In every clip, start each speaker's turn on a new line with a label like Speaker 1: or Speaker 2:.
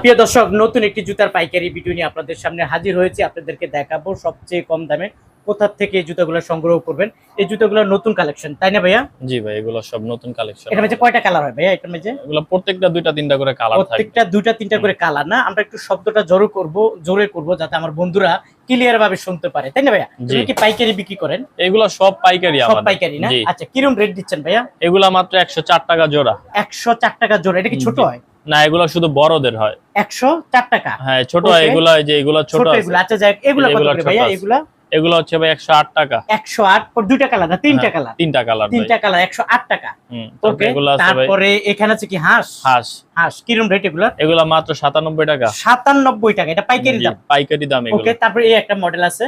Speaker 1: প্রিয় দর্শক নতুন একটি জুতার পাইকারি ভিডিও নিয়ে আপনাদের সামনে হাজির হয়েছে। আপনাদেরকে দেখাবো সবচেয়ে কম দামে কোথা থেকে এই জুতাগুলো সংগ্রহ করবেন। এই জুতাগুলো নতুন কালেকশন তাই না ভাইয়া?
Speaker 2: জি ভাই এগুলো সব নতুন কালেকশন।
Speaker 1: এটার মধ্যে কয়টা কালার হয় ভাইয়া এটার মধ্যে?
Speaker 2: এগুলো প্রত্যেকটা দুইটা তিনটা করে কালার থাকবে।
Speaker 1: প্রত্যেকটা দুইটা তিনটা করে কালার না আমরা একটু শব্দটা জোরে করব জোরে করব যাতে আমার বন্ধুরা ক্লিয়ার ভাবে শুনতে পারে তাই না ভাইয়া। তুমি কি পাইকারি বিক্রি করেন?
Speaker 2: এগুলো সব পাইকারি আমাদের।
Speaker 1: সব পাইকারি না? আচ্ছা কিরম রেট দিচ্ছেন ভাইয়া?
Speaker 2: এগুলা মাত্র একশো চার টাকা জোড়া।
Speaker 1: একশো চার টাকা জোড়া এটা কি ছোট হয়?
Speaker 2: না এগুলো শুধু বড়দের হয়।
Speaker 1: একশো চার টাকা।
Speaker 2: হ্যাঁ ছোট এগুলো যে এগুলো ছোট
Speaker 1: এগুলো। আচ্ছা যাক এগুলো কত করে ভাইয়া? এগুলো?
Speaker 2: এগুলো হচ্ছে ভাই একশো আট টাকা।
Speaker 1: একশো আট দুইটা কালার না তিনটা
Speaker 2: হ্যাঁ,
Speaker 1: কালার।
Speaker 2: তিনটা কালার
Speaker 1: তিনটা কালার একশো আট টাকা।
Speaker 2: হুম তারপরে
Speaker 1: ওকে তারপরে এখানে আছে কি হাঁস?
Speaker 2: হাঁস।
Speaker 1: হাঁস কিরম রেট এগুলো?
Speaker 2: এগুলা মাত্র সাতানব্বই টাকা।
Speaker 1: সাতানব্বই টাকা এটা পাইকারি দাম?
Speaker 2: পাইকারি দাম এগুলো।
Speaker 1: ওকে তারপরে এই একটা মডেল আছে?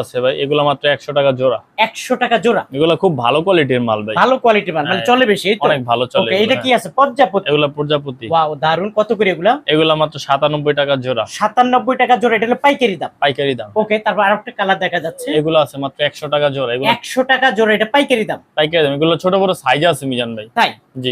Speaker 2: আছে ভাই এগুলো মাত্র একশো টাকা জোড়া।
Speaker 1: একশো টাকা জোড়া?
Speaker 2: এগুলো খুব ভালো কোয়ালিটির মাল ভাই।
Speaker 1: ভালো কোয়ালিটি মাল মানে
Speaker 2: হ্যাঁ,
Speaker 1: চলে বেশি তো?
Speaker 2: অনেক ভালো চলে
Speaker 1: ওকে এটা কি আছে? পর্যাপ্ত
Speaker 2: এগুলো প্রজাপতি।
Speaker 1: ওয়াও দারুণ কত করে এগুলা?
Speaker 2: এগুলা মাত্র সাতানব্বই টাকা জোড়া।
Speaker 1: সাতানব্বই টাকা জোড়া এটা হলো পাইকারি দাম?
Speaker 2: পাইকারি দাম।
Speaker 1: ওকে তারপর আরেকটা কালার দেখা যাচ্ছে।
Speaker 2: এগুলো আছে মাত্র একশো টাকা জোড়া এগুলো
Speaker 1: একশো টাকা জোড়া এটা পাইকারি দাম?
Speaker 2: পাইকারি দাম এগুলো ছোট বড় সাইজ আছে মিজান ভাই।
Speaker 1: তাই?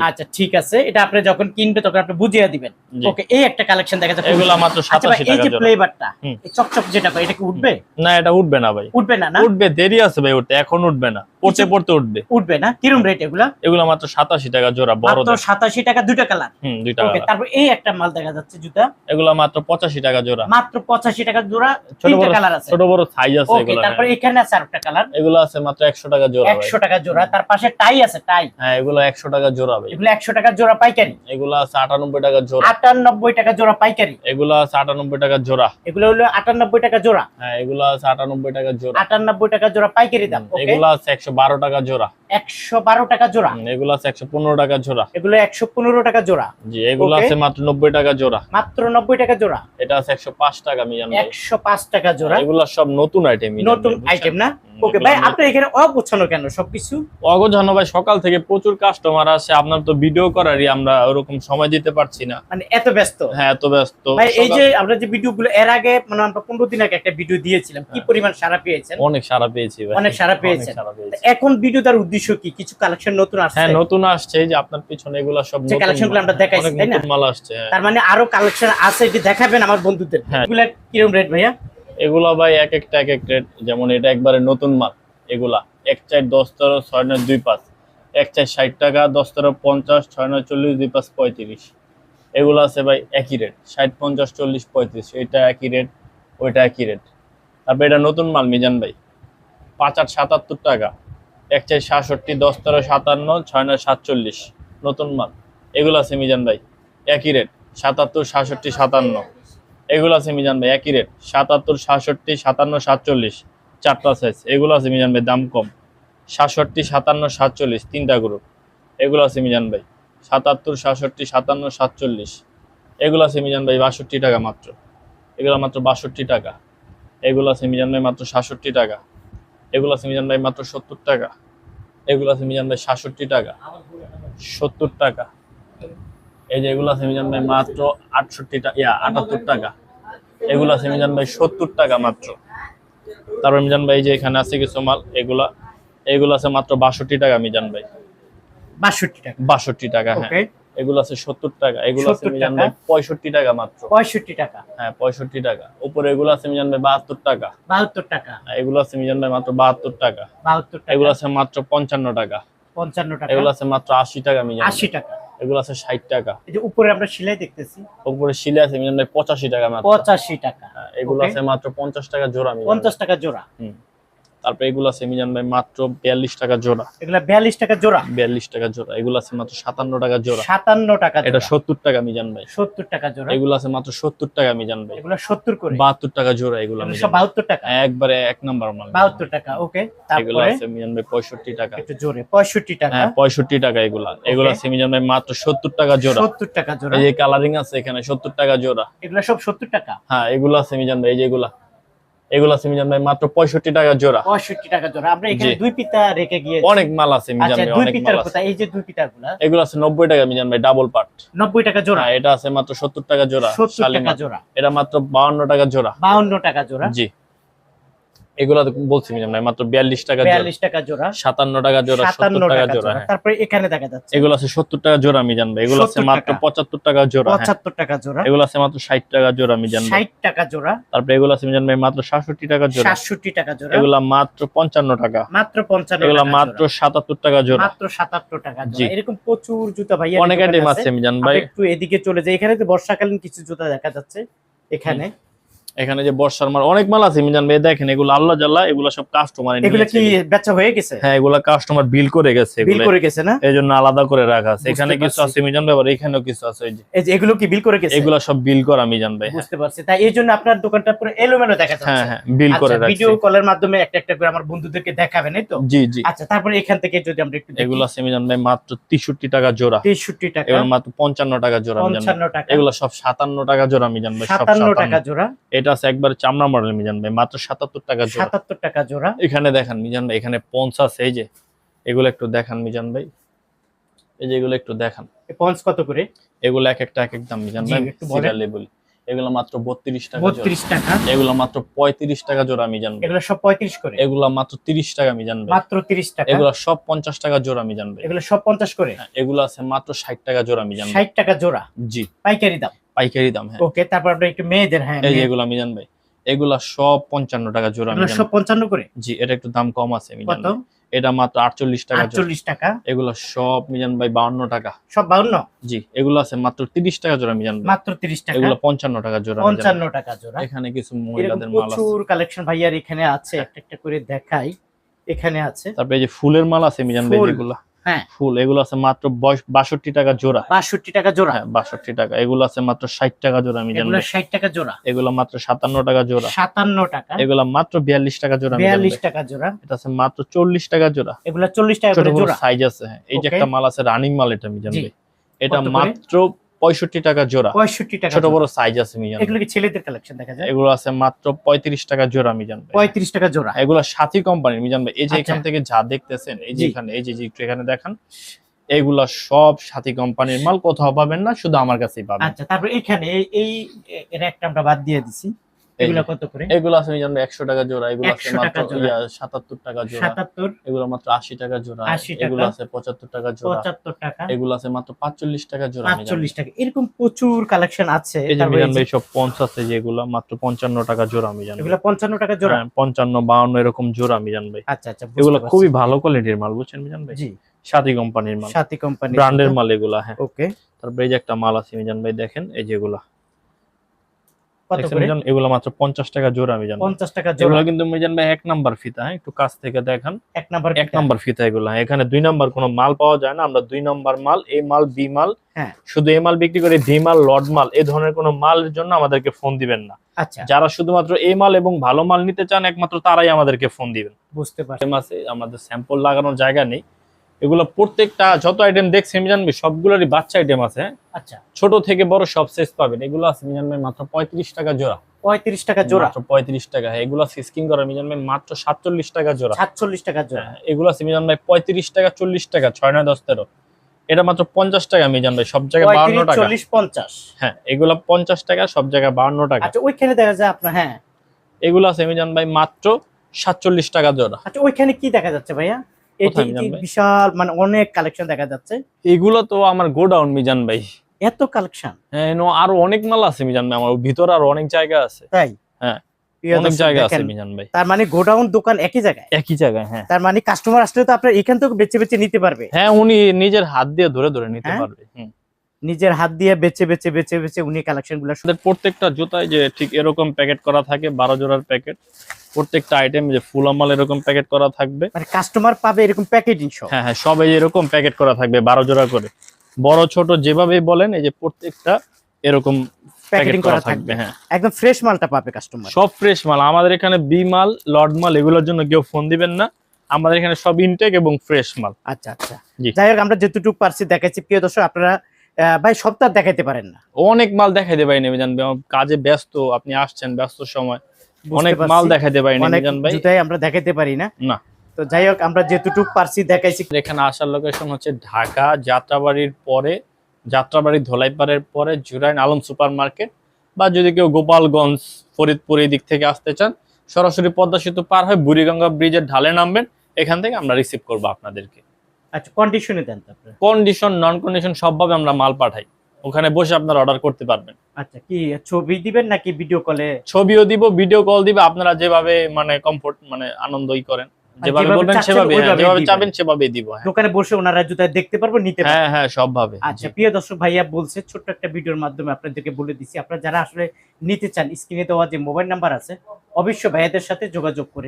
Speaker 1: আচ্ছা ঠিক আছে এটা আপনি যখন কিনবে তখন আপনি বুঝিয়ে দিবেন। ওকে এই একটা কালেকশন দেখা যাচ্ছে
Speaker 2: এগুলা মাত্র
Speaker 1: আচ্ছা ভাই,
Speaker 2: সাতাশি
Speaker 1: এই যে ফ্লেভারটা এই চকচক যেটা ভাই, এটা কি উঠবে?
Speaker 2: না এটা উঠবে না ভাই।
Speaker 1: উঠবে না না?
Speaker 2: উঠবে দেরি আছে ভাই উঠতে এখন উঠবে না। পড়তে পড়তে উঠবে।
Speaker 1: উঠবে না? কিরম রেট এগুলা?
Speaker 2: এগুলো মাত্র সাতাশি টাকা জোড়া বড়
Speaker 1: মাত্র
Speaker 2: বড়দের
Speaker 1: সাতাশি টাকা দুইটা কালার
Speaker 2: হুম দুইটা
Speaker 1: ওকে তারপর এই একটা মাল দেখা যাচ্ছে জুতা।
Speaker 2: এগুলো মাত্র পঁচাশি টাকা জোড়া।
Speaker 1: মাত্র পঁচাশি টাকা জোড়া
Speaker 2: ছোট
Speaker 1: তিনটা
Speaker 2: বড়
Speaker 1: কালার আছে।
Speaker 2: ছোট বড় সাইজ আছে এগুলো ওকে
Speaker 1: তারপর এখানে আছে আরেকটা কালার
Speaker 2: এগুলো আছে মাত্র একশো টাকা জোড়া ভাই।
Speaker 1: একশো টাকা জোড়া তার পাশে টাই আছে টাই
Speaker 2: হ্যাঁ এগুলো একশো টাকা জোড়া ভাই।
Speaker 1: এগুলো একশো টাকা জোড়া পাইকারি।
Speaker 2: এগুলো আছে আটানব্বই টাকা জোড়া।
Speaker 1: আটানব্বই টাকা জোড়া পাইকারি।
Speaker 2: এগুলো আছে আটানব্বই টাকা জোড়া।
Speaker 1: এগুলো হলো আটানব্বই টাকা জোড়া।
Speaker 2: হ্যাঁ এগুলো আছে আটানব্বই টাকা জোড়া।
Speaker 1: আটানব্বই টাকা জোড়া পাইকারি দাম
Speaker 2: এগুলো আছে একশো বারো টাকা জোড়া।
Speaker 1: একশো বারো টাকা জোড়া।
Speaker 2: এগুলো আছে একশো পনেরো টাকা জোড়া।
Speaker 1: এগুলো একশো পনেরো টাকা জোড়া
Speaker 2: জি এগুলো আছে মাত্র নব্বই টাকা জোড়া।
Speaker 1: মাত্র নব্বই টাকা জোড়া।
Speaker 2: এটা আছে একশো পাঁচ টাকা মিজান
Speaker 1: একশো পাঁচ টাকা জোড়া।
Speaker 2: এগুলো সব নতুন আইটেম
Speaker 1: নতুন আইটেম না? ওকে ভাই আপনি এখানে অগোছানো কেন? সবকিছু?
Speaker 2: অগোছানো ভাই সকাল থেকে প্রচুর কাস্টমার আসে আপনার তো ভিডিও করারই আমরা ওরকম সময় দিতে পারছি না।
Speaker 1: মানে এত ব্যস্ত?
Speaker 2: হ্যাঁ এত ব্যস্ত।
Speaker 1: ভাই এই যে আমরা যে ভিডিও গুলো এর আগে মানে আমরা পনেরো দিন আগে একটা ভিডিও দিয়েছিলাম কি
Speaker 2: হ্যাঁ।
Speaker 1: পরিমাণ সারা পেয়েছেন?
Speaker 2: অনেক সারা পেয়েছি ভাই।
Speaker 1: অনেক
Speaker 2: অনেক
Speaker 1: পেয়েছেন। এখন ভিডিও তার উদ্দেশ্য কি? কিছু কালেকশন নতুন আসছে?
Speaker 2: হ্যাঁ নতুন আসছে যে আপনার পিছনে এগুলো সব নতুন
Speaker 1: collection গুলো আমরা দেখাইছি, তাই না?
Speaker 2: মাল আসছে হ্যাঁ।
Speaker 1: তার মানে আরও কালেকশন আছে যে দেখাবেন আমার বন্ধুদের।
Speaker 2: হ্যাঁ।
Speaker 1: এগুলা কীরকম রেট ভাইয়া?
Speaker 2: এগুলা ভাই এক একটা, এক এক রেট যেমন এটা একবারে নতুন মাল, এগুলা। এক চার দশ তেরো, ছয় নয় দুই পাঁচ। এক চার ষাট টাকা, দশ তেরো পঞ্চাশ, ছয় নয় চল্লিশ, দুই পাঁচ পঁয়ত্রিশ। এগুলো আছে ভাই একই রেট ষাট পঞ্চাশ, চল্লিশ, পঁয়ত্রিশ। এটা একই রেট ওইটা একই রেট তারপর এটা নতুন মাল, মিজান ভাই। পাঁচ আট সাতাত্তর টাকা। এক চার সাতষট্টি, দশ তেরো সাতান্ন, ছয় নয় সাতচল্লিশ। নতুন মাল। এগুলো আছে মিজান ভাই। একই রেট সাতাত্তর, সাতষট্টি, সাতান্ন। এগুলো আছে মিজান ভাই, একই রেট সাতাত্তর, সাতষট্টি, সাতান্ন, সাতচল্লিশ, চারটা সাইজ এগুলো আছে মিজান ভাই, দাম কম। সাতষট্টি, সাতান্ন, সাতচল্লিশ, তিনটা গ্রুপ এগুলো আছে মিজান ভাই। সাতাত্তর, সাতষট্টি, সাতান্ন, সাতচল্লিশ। এগুলো আছে মিজান ভাই, বাষট্টি টাকা মাত্র। এগুলো মাত্র বাষট্টি টাকা। এগুলো আছে মিজান ভাই, মাত্র সাতষট্টি টাকা। এগুলো আছে মিজান ভাই, মাত্র সত্তর টাকা। এগুলো আছে মিজান ভাই, সাতষট্টি টাকা। সত্তর টাকা। এই যে এগুলো আছে মিজান ভাই মাত্র আটষট্টি টাকা ইয়া আটাত্তর টাকা। এগুলো আছে মিজান ভাই সত্তর টাকা মাত্র। তারপর মিজান ভাই এই যে এখানে আছে কিছু মাল এগুলা। এগুলো আছে মাত্র বাষট্টি টাকা মিজান ভাই।
Speaker 1: বাষট্টি টাকা।
Speaker 2: বাষট্টি টাকা হ্যাঁ। এগুলো আছে সত্তর টাকা এগুলো আছে মিজান ভাই পঁয়ষট্টি টাকা মাত্র।
Speaker 1: পঁয়ষট্টি টাকা।
Speaker 2: হ্যাঁ পঁয়ষট্টি টাকা। উপরে এগুলো আছে মিজান ভাই বাহাত্তর টাকা।
Speaker 1: বাহাত্তর টাকা।
Speaker 2: আর এগুলো আছে মিজান ভাই মাত্র বাহাত্তর টাকা।
Speaker 1: বাহাত্তর টাকা।
Speaker 2: এগুলো আছে মাত্র পঞ্চান্ন টাকা।
Speaker 1: পঞ্চান্ন টাকা।
Speaker 2: এগুলো আছে মাত্র আশি টাকা মিজান
Speaker 1: আশি। টাকা।
Speaker 2: এগুলো আছে ষাট টাকা।
Speaker 1: এই যে উপরে আমরা সেলাই দেখতেছি।
Speaker 2: উপরে সেলাই আছে মিনিমাম পঁচাশি টাকা মাত্র।
Speaker 1: পঁচাশি টাকা।
Speaker 2: হ্যাঁ, এগুলো আছে মাত্র পঞ্চাশ টাকা জোড়া
Speaker 1: পঞ্চাশ টাকা জোড়া।
Speaker 2: হুম। তারপরে এগুলো আছে মিজান ভাই মাত্র বিয়াল্লিশ টাকা জোড়া।
Speaker 1: এগুলা বিয়াল্লিশ টাকা জোড়া?
Speaker 2: বিয়াল্লিশ টাকা জোড়া। এগুলো আছে মাত্র সাতান্ন টাকা জোড়া।
Speaker 1: সাতান্ন টাকা
Speaker 2: এটা সত্তর টাকা মিজান ভাই।
Speaker 1: সত্তর টাকা জোড়া?
Speaker 2: এগুলো আছে মাত্র সত্তর টাকা মিজান ভাই।
Speaker 1: এগুলো সত্তর করে?
Speaker 2: বাহাত্তর টাকা জোড়া এগুলো।
Speaker 1: বাহাত্তর টাকা?
Speaker 2: একবারে এক নাম্বার মাল।
Speaker 1: বাহাত্তর টাকা ওকে।
Speaker 2: এগুলো আছে মিজান ভাই পঁয়ষট্টি টাকা।
Speaker 1: একটু জোরে পঁয়ষট্টি টাকা।
Speaker 2: হ্যাঁ পঁয়ষট্টি টাকা এগুলা। এগুলো আছে মিজান ভাই মাত্র সত্তর টাকা জোড়া।
Speaker 1: সত্তর টাকা জোড়া।
Speaker 2: এই যে কালারিং আছে এখানে সত্তর টাকা জোড়া।
Speaker 1: এগুলো সব সত্তর টাকা?
Speaker 2: হ্যাঁ এগুলো আছে মিজান ভাই এই যে এগুলা আছে মিজান ভাই মাত্র পঁয়ষট্টি টাকা জোড়া।
Speaker 1: পঁয়ষট্টি টাকা জোড়া। আমরা এখানে দুই পিতা রেখে গিয়ে
Speaker 2: অনেক মাল আছে মিজান
Speaker 1: আচ্ছা
Speaker 2: ভাই
Speaker 1: দুই পিতার কথা এই যে দুই পিতাগুলা।
Speaker 2: এগুলো আছে নব্বই টাকা মিজান ভাই ডাবল পার্ট
Speaker 1: নব্বই টাকা জোড়া?
Speaker 2: হ্যাঁ এটা আছে মাত্র সত্তর টাকা জোড়া
Speaker 1: সত্তর টাকা জোড়া।
Speaker 2: এটা মাত্র বাউন্ন টাকা জোড়া।
Speaker 1: বাউন্ন টাকা জোড়া?
Speaker 2: জি। এগুলা বলছি ভাই মাত্র বিয়াল্লিশ টাকা জোড়া।
Speaker 1: বিয়াল্লিশ টাকা জোড়া।
Speaker 2: সাতান্ন টাকা জোড়া
Speaker 1: সাতান্ন
Speaker 2: টাকা জোড়া হ্যাঁ।
Speaker 1: তারপরে এখানে দেখা যাচ্ছে।
Speaker 2: এগুলো আছে সত্তর টাকা জোড়া মিজান ভাই এগুলো আছে মাত্র
Speaker 1: টাকা।
Speaker 2: পঁচাত্তর টাকা জোড়া হ্যাঁ।
Speaker 1: পঁচাত্তর টাকা জোড়া।
Speaker 2: এগুলো আছে মাত্র ষাট টাকা জোড়া মিজান ভাই।
Speaker 1: ষাট টাকা জোড়া।
Speaker 2: তারপরে এগুলো আছে মিজান ভাই মাত্র সাতষট্টি টাকা জোড়া।
Speaker 1: সাতষট্টি টাকা জোড়া।
Speaker 2: এগুলা মাত্র পঞ্চান্ন টাকা।
Speaker 1: মাত্র পঞ্চান্ন
Speaker 2: এগুলা মাত্র
Speaker 1: জোড়া।
Speaker 2: সাতাত্তর টাকা জোড়া।
Speaker 1: মাত্র সাতাত্তর টাকা জোড়া। এরকম প্রচুর জুতা ভাই
Speaker 2: অনেক আইটেম আছে মিজান ভাই।
Speaker 1: একটু এদিকে চলে যায় এখানে তো বর্ষাকালীন কিছু জুতা দেখা যাচ্ছে। এখানে।
Speaker 2: এখানে যে বর্ষার মাল অনেক মাল আছে মিজান ভাই দেখেন এগুলো আল্লাহ জাল্লাহ এগুলো সব কাস্টমার
Speaker 1: এগুলো কি বেচা হয়ে গেছে?
Speaker 2: হ্যাঁ এগুলা কাস্টমার বিল করে গেছে
Speaker 1: বিল করে গেছে না?
Speaker 2: এই জন্য আলাদা করে রাখা আছে। এখানে কিছু আছে মিজান ভাই আবার এখানেও কিছু আছে এই যে
Speaker 1: এগুলো কি বিল করে গেছে?
Speaker 2: এগুলা সব বিল করা মিজান ভাই।
Speaker 1: বুঝতে পারছি। তাই এই জন্য আপনার দোকানটা পুরো এলোমেলো দেখা যাচ্ছে।
Speaker 2: হ্যাঁ হ্যাঁ বিল করে রাখছি।
Speaker 1: ভিডিও কলের মাধ্যমে একটা একটা করে আমার বন্ধুদেরকে দেখাবেন এই তো?
Speaker 2: জি জি।
Speaker 1: আচ্ছা তারপরে এখান থেকে যদি আমরা একটু
Speaker 2: এগুলো আছে মিজান ভাই মাত্র তেষট্টি টাকা জোড়া।
Speaker 1: তেষট্টি টাকা।
Speaker 2: এগুলো মাত্র পঞ্চান্ন টাকা জোড়া মিজান ভাই।
Speaker 1: পঞ্চান্ন টাকা।
Speaker 2: এগুলো সব সাতান্ন টাকা জোড়া মিজান ভাই সব
Speaker 1: সাতান্ন। টাকা জোড়া।
Speaker 2: এটা আছে একবার চামড়া মডেল মিজান ভাই মাত্র সাতাত্তর টাকা
Speaker 1: সাতাত্তর টাকা জোড়া।
Speaker 2: এখানে দেখান মিজান ভাই এখানে পঞ্চাশ এই যে এগুলো একটু দেখান মিজান ভাই। এই যে এগুলো একটু দেখান।
Speaker 1: পঞ্চ কত করে?
Speaker 2: এগুলো এক একটা এক এক দাম মিজান ভাই
Speaker 1: একটু।
Speaker 2: এগুলো মাত্র বত্রিশ টাকা
Speaker 1: বত্রিশ টাকা।
Speaker 2: এগুলো মাত্র পঁয়ত্রিশ টাকা জোড়া মিজান
Speaker 1: এগুলো সব পঁয়ত্রিশ করে?
Speaker 2: এগুলো মাত্র তিরিশ টাকা মিজান
Speaker 1: মাত্র তিরিশ টাকা?
Speaker 2: এগুলো সব পঞ্চাশ টাকা জোড়া মিজান
Speaker 1: এগুলো সব পঞ্চাশ করে?
Speaker 2: হ্যাঁ, এগুলো আছে মাত্র ষাট টাকা জোড়া মিজান
Speaker 1: ষাট টাকা জোড়া?
Speaker 2: জি।
Speaker 1: পাইকারি দাম?
Speaker 2: পাইকারি দাম হ্যাঁ।
Speaker 1: ওকে তারপর আমরা একটু মেয়েদের হ্যাঁ
Speaker 2: এই এগুলা মিজান ভাই এগুলা সব পঞ্চান্ন টাকা জোড়া
Speaker 1: এগুলো সব পঞ্চান্ন করে?
Speaker 2: জি এটা একটু দাম কম আছে মিজান ভাই এটা মাত্র আটচল্লিশ টাকা
Speaker 1: আটচল্লিশ টাকা।
Speaker 2: এগুলো সব মিজান ভাই বাউন্ন টাকা।
Speaker 1: সব বাউন্ন?
Speaker 2: জি এগুলো আছে মাত্র তিরিশ টাকা জোড়া মিজান
Speaker 1: মাত্র তিরিশ টাকা?
Speaker 2: এগুলো পঞ্চান্ন টাকা জোড়া
Speaker 1: পঞ্চান্ন। টাকা জোড়া।
Speaker 2: এখানে কিছু মহিলাদের মাল আছে।
Speaker 1: প্রচুর কালেকশন ভাইয়ার এখানে আছে। একটা একটা করে দেখাই। এখানে আছে।
Speaker 2: তারপরে এই যে ফুলের মাল আছে মিজান ভাই
Speaker 1: ফুল। হ্যাঁ।
Speaker 2: ফুল এগুলো আছে মাত্র বাষট্টি টাকা জোড়া।
Speaker 1: বাষট্টি টাকা জোড়া।
Speaker 2: হ্যাঁ বাষট্টি টাকা। এগুলো আছে মাত্র ষাট টাকা জোড়া
Speaker 1: আমি
Speaker 2: জানি
Speaker 1: ষাট টাকা জোড়া।
Speaker 2: এগুলো মাত্র সাতান্ন টাকা জোড়া।
Speaker 1: সাতান্ন টাকা।
Speaker 2: এগুলো মাত্র বিয়াল্লিশ টাকা জোড়া
Speaker 1: বিয়াল্লিশ টাকা জোড়া।
Speaker 2: এটা আছে মাত্র চল্লিশ টাকা জোড়া।
Speaker 1: এগুলো চল্লিশ টাকা জোড়া।
Speaker 2: সাইজ আছে। এই যে একটা মাল আছে রানিং মাল এটা
Speaker 1: আমি
Speaker 2: জানি এটা মাত্র পঁয়ষট্টি টাকা জোড়া।
Speaker 1: পঁয়ষট্টি টাকা
Speaker 2: ছোট বড় সাইজ আছে মিজান
Speaker 1: এগুলো কি ছেলেদের কালেকশন দেখা যায়?
Speaker 2: এগুলো আছে মাত্র পঁয়ত্রিশ টাকা জোড়া মিজান
Speaker 1: পঁয়ত্রিশ টাকা জোড়া।
Speaker 2: এগুলো সাথী কোম্পানির মিজান ভাই। এই যে
Speaker 1: আচ্ছা।
Speaker 2: এখান থেকে যা দেখতেছেন এই যে এখানে এই যে একটু এখানে দেখান। এগুলা সব সাথী কোম্পানির মাল কোথাও পাবেন না শুধু আমার কাছেই পাবেন।
Speaker 1: আচ্ছা তারপর এখানে এই- একটা আমরা বাদ দিয়ে দিছি। এগুলো কত করে?
Speaker 2: এগুলো আছে মিজান ভাই একশো টাকা জোড়া এগুলো আছে মাত্র
Speaker 1: টাকা জোড়া।
Speaker 2: সাতাত্তর টাকা জোড়া।
Speaker 1: সাতাত্তর?
Speaker 2: এগুলো মাত্র আশি টাকা জোড়া।
Speaker 1: 80
Speaker 2: এগুলো আছে পঁচাত্তর টাকা জোড়া।
Speaker 1: পঁচাত্তর টাকা?
Speaker 2: এগুলো আছে মাত্র পাঁচচল্লিশ টাকা জোড়া মিজান ভাই।
Speaker 1: পাঁচচল্লিশ টাকা। এরকম প্রচুর কালেকশন আছে।
Speaker 2: এই যে
Speaker 1: এই
Speaker 2: সব আছে যেগুলো মাত্র পঞ্চান্ন টাকা জোড়া আমি জানি।
Speaker 1: এগুলো পঞ্চান্ন টাকা জোড়া?
Speaker 2: হ্যাঁ, পঞ্চান্ন বাউন্ন এরকম জোড়া মিজান ভাই।
Speaker 1: আচ্ছা আচ্ছা
Speaker 2: এগুলো খুবই ভালো কোয়ালিটির মাল বুঝছেন মিজান ভাই?
Speaker 1: জি।
Speaker 2: সাথী কোম্পানির মাল।
Speaker 1: সাথী কোম্পানি
Speaker 2: ব্র্যান্ডের মাল এগুলা হ্যাঁ।
Speaker 1: ওকে
Speaker 2: তারপরে এই যে একটা মাল আছে মিজান ভাই দেখেন এই যেগুলা
Speaker 1: কত
Speaker 2: দেখছেন
Speaker 1: করে
Speaker 2: মিজান এগুলো মাত্র পঞ্চাশ টাকা জোড়া মিজান ভাই।
Speaker 1: পঞ্চাশ টাকা
Speaker 2: এগুলো কিন্তু মিজান ভাই এক নাম্বার ফিতা হ্যাঁ? একটু কাছ থেকে দেখান।
Speaker 1: এক নাম্বার
Speaker 2: এক নাম্বার ফিতা এগুলো হ্যাঁ, এখানে দুই নাম্বার কোনো মাল পাওয়া যায় না আমরা দুই নাম্বার মাল এ মাল বি মাল।
Speaker 1: হ্যাঁ।
Speaker 2: শুধু এ মাল বিক্রি করে মাল লড মাল এই ধরনের কোনো মালের জন্য আমাদেরকে ফোন দিবেন না।
Speaker 1: আচ্ছা।
Speaker 2: যারা শুধুমাত্র এই মাল এবং ভালো মাল নিতে চান একমাত্র তারাই আমাদেরকে ফোন দিবেন।
Speaker 1: বুঝতে পারছি।
Speaker 2: আমাদের স্যাম্পল লাগানোর জায়গা নেই। এগুলো প্রত্যেকটা যত আইটেম দেখছি মিজান ভাই সবগুলোরই বাচ্চা আইটেম আছে হ্যাঁ?
Speaker 1: আচ্ছা।
Speaker 2: ছোট থেকে বড় সব সাইজ পাবেন। এগুলো আছে মিজান ভাই মাত্র পঁয়ত্রিশ টাকা জোড়া।
Speaker 1: পঁয়ত্রিশ টাকা জোড়া?
Speaker 2: মাত্র পঁয়ত্রিশ টাকা হ্যাঁ, এগুলো সিস্কিং করা মিজান ভাই মাত্র সাতচল্লিশ টাকা জোড়া।
Speaker 1: সাতচল্লিশ টাকা জোড়া।
Speaker 2: হ্যাঁ, এগুলো আছে মিজান ভাই পঁয়ত্রিশ টাকা চল্লিশ টাকা ছয় নয় দশ তেরো। এটা মাত্র পঞ্চাশ টাকা মিজান ভাই সব জায়গায় বাহান্ন টাকা।
Speaker 1: চল্লিশ পঞ্চাশ।
Speaker 2: হ্যাঁ এগুলো পঞ্চাশ টাকা সব জায়গায় বাহান্ন টাকা।
Speaker 1: আচ্ছা ওইখানে দেখা যায় আপনার হ্যাঁ।
Speaker 2: এগুলো আছে মিজান ভাই মাত্র সাতচল্লিশ টাকা জোড়া।
Speaker 1: আচ্ছা ওইখানে কি দেখা যাচ্ছে ভাইয়া? এটি? বিশাল মানে অনেক কালেকশন দেখা যাচ্ছে।
Speaker 2: এগুলো তো আমার গোডাউন মিজান ভাই।
Speaker 1: এত কালেকশন
Speaker 2: হ্যাঁ আরও অনেক মাল আছে মিজান ভাই আমার ভিতরে আরও অনেক জায়গা আছে।
Speaker 1: তাই?
Speaker 2: হ্যাঁ,
Speaker 1: প্রিয়
Speaker 2: অনেক জায়গা আছে মিজান ভাই।
Speaker 1: তার মানে গোডাউন দোকান একই জায়গায়?
Speaker 2: একই জায়গায় হ্যাঁ।
Speaker 1: তার মানে কাস্টমার আসলে তো আপনার এখান থেকে বেছে বেছে নিতে পারবে।
Speaker 2: হ্যাঁ উনি নিজের হাত দিয়ে ধরে ধরে নিতে
Speaker 1: হ্যাঁ?
Speaker 2: পারবে হুম।
Speaker 1: নিজের হাত দিয়ে বেছে বেছে বেছে বেছে উনি
Speaker 2: কালেকশনগুলো প্রত্যেকটা জুতায় যে ঠিক এরকম প্যাকেট করা থাকে বারো জোড়ার প্যাকেট প্রত্যেকটা আইটেম যে ফুল আমাল এরকম প্যাকেট করা থাকবে।
Speaker 1: মানে কাস্টমার পাবে এরকম প্যাকেজিং সহ?
Speaker 2: হ্যাঁ হ্যাঁ সবাই এরকম প্যাকেট করা থাকবে বারো জোড়া করে। বড় ছোট যেভাবে বলেন এই যে প্রত্যেকটা এরকম প্যাকেটিং করা থাকবে। হ্যাঁ।
Speaker 1: একদম ফ্রেশ মালটা পাবে কাস্টমার
Speaker 2: সব ফ্রেশ মাল। আমাদের এখানে বি মাল লর্ড মাল এগুলোর জন্য কেউ ফোন দিবেন না। আমাদের এখানে সব ইনটেক এবং ফ্রেশ মাল।
Speaker 1: আচ্ছা আচ্ছা। যাই হোক আমরা যেটুকু পারছি দেখাচ্ছি। প্রিয় দর্শক আপনারা ভাই সপ্তাহ দেখাইতে পারেন না।
Speaker 2: অনেক মাল দেখাইতে পারি নেবে জানবে। কাজে ব্যস্ত আপনি আসছেন ব্যস্ত সময়। অনেক মাল দেখাইতে পারি
Speaker 1: অনেক জুতাই আমরা দেখাইতে পারি না।
Speaker 2: না।
Speaker 1: তো যাই হোক আমরা যেটুকু পারছি দেখাইছি।
Speaker 2: এখানে আসার লোকেশন হচ্ছে ঢাকা যাত্রাবাড়ির পরে যাত্রাবাড়ি ধোলাইপাড়ের পরে জুরাইন আলম সুপার মার্কেট বা যদি কেউ গোপালগঞ্জ ফরিদপুর এই দিক থেকে আসতে চান সরাসরি পদ্মা সেতু পার হয়ে বুড়িগঙ্গা ব্রিজের ঢালে নামবেন। এখান থেকে আমরা রিসিভ করব আপনাদেরকে।
Speaker 1: আচ্ছা কন্ডিশনে দেন
Speaker 2: কন্ডিশন নন কন্ডিশন সবভাবে আমরা মাল পাঠাই। ওখানে বসে আপনারা অর্ডার করতে পারবেন।
Speaker 1: আচ্ছা কি ছবি দিবেন নাকি ভিডিও কলে
Speaker 2: ছবিও দিব ভিডিও কল দিবে আপনারা যেভাবে মানে কমফোর্ট মানে আনন্দই করেন। যেভাবে বলবেন সেভাবে হ্যাঁ, যেভাবে। চাবেন দিব হ্যাঁ।
Speaker 1: দোকানে বসে ওনারা জুতা দেখতে পারব নিতে
Speaker 2: হ্যাঁ হ্যাঁ সবভাবে।
Speaker 1: আচ্ছা প্রিয় দর্শক ভাইয়া বলছে ছোট্ট একটা ভিডিওর মাধ্যমে আপনাদেরকে বলে দিচ্ছি আপনারা যারা আসলে নিতে চান স্ক্রিনে দেওয়া যে মোবাইল নাম্বার আছে অবশ্যই ভাইয়াদের সাথে যোগাযোগ করে